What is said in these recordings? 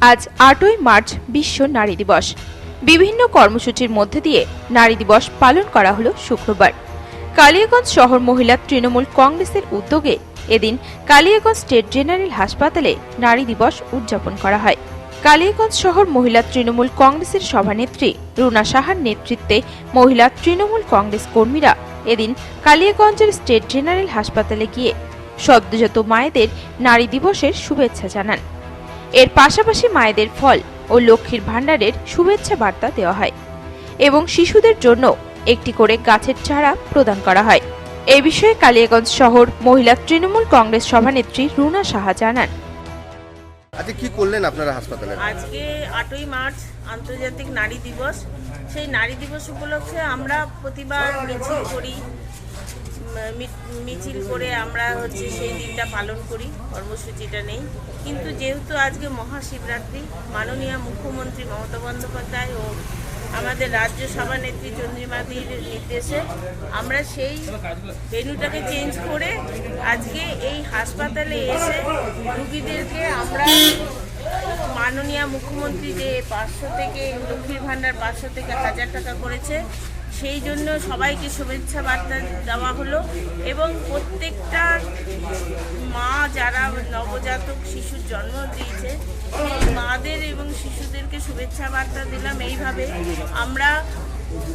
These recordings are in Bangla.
আজ আটই মার্চ বিশ্ব নারী দিবস। বিভিন্ন কর্মসূচির মধ্যে দিয়ে নারী দিবস পালন করা হলো শুক্রবার। কালিয়াগঞ্জ শহর মহিলা তৃণমূল কংগ্রেসের উদ্যোগে এদিন কালিয়াগঞ্জ স্টেট জেনারেল হাসপাতালে নারী দিবস উদযাপন করা হয়। কালিয়াগঞ্জ শহর মহিলা তৃণমূল কংগ্রেসের সভানেত্রী রুনা সাহার নেতৃত্বে মহিলা তৃণমূল কংগ্রেস কর্মীরা এদিন কালিয়াগঞ্জের স্টেট জেনারেল হাসপাতালে গিয়ে সদ্যজাত মায়েদের নারী দিবসের শুভেচ্ছা জানান। এর পাশাপাশি মায়েদের ফল ও লক্ষ্মীর ভাণ্ডারের শুভেচ্ছা বার্তা দেওয়া হয় এবং শিশুদের জন্য একটি করে গাছের চারা প্রদান করা হয়। এ বিষয়ে কালিয়াগঞ্জ শহর মহিলা তৃণমূল কংগ্রেস সভানেত্রী রুনা সাহা জানান। আজকে কি করলেন আপনারা হাসপাতালে? আজকে আটই মার্চ আন্তর্জাতিক নারী দিবস। সেই নারী দিবস উপলক্ষে আমরা প্রতিবার মিছিল করি। মিছিল করে আমরা হচ্ছে সেই দিনটা পালন করি, কর্মসূচিটা নেই। কিন্তু যেহেতু আজকে মহাশিবরাত্রি, মাননীয় মুখ্যমন্ত্রী মমতা বন্দ্যোপাধ্যায় ও আমাদের রাজ্য সভানেত্রী চন্দ্রিমাদির নির্দেশে আমরা সেই ভেন্যুটাকে চেঞ্জ করে আজকে এই হাসপাতালে এসে রুগীদেরকে আমরা মাননীয় মুখ্যমন্ত্রী যে পাঁচশো থেকে লক্ষ্মীর ভাণ্ডার পাঁচশো থেকে হাজার টাকা করেছে সেই জন্য সবাইকে শুভেচ্ছা বার্তা দেওয়া হলো এবং প্রত্যেকটা মা যারা নবজাতক শিশুর জন্ম দিয়েছে মাদের এবং শিশুদেরকে শুভেচ্ছা বার্তা দিলাম এইভাবে। আমরা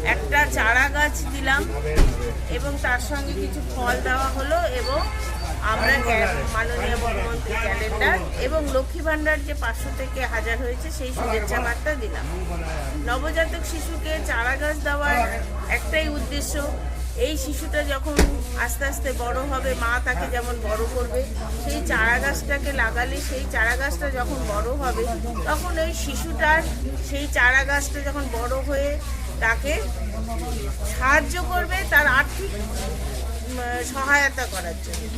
একটা চারা গাছ দিলাম এবং তার সঙ্গে কিছু ফল দেওয়া হলো এবং মাননীয় ক্যালেন্ডার এবং লক্ষ্মী ভাণ্ডার যে পাঁচশো থেকে হাজার হয়েছে, সেই শুভেচ্ছা বার্তা দিলাম। নবজাতক শিশুকে চারা গাছ দেওয়ার একটাই উদ্দেশ্য, এই শিশুটা যখন আস্তে আস্তে বড় হবে, মা তাকে যেমন বড় করবে, সেই চারা গাছটাকে লাগালে, সেই চারা গাছটা যখন বড় হবে, তখন ওই শিশুটার সেই চারা গাছটা যখন বড় হয়ে তাকে সাহায্য করবে তার আর্থিক সহায়তা করার জন্য।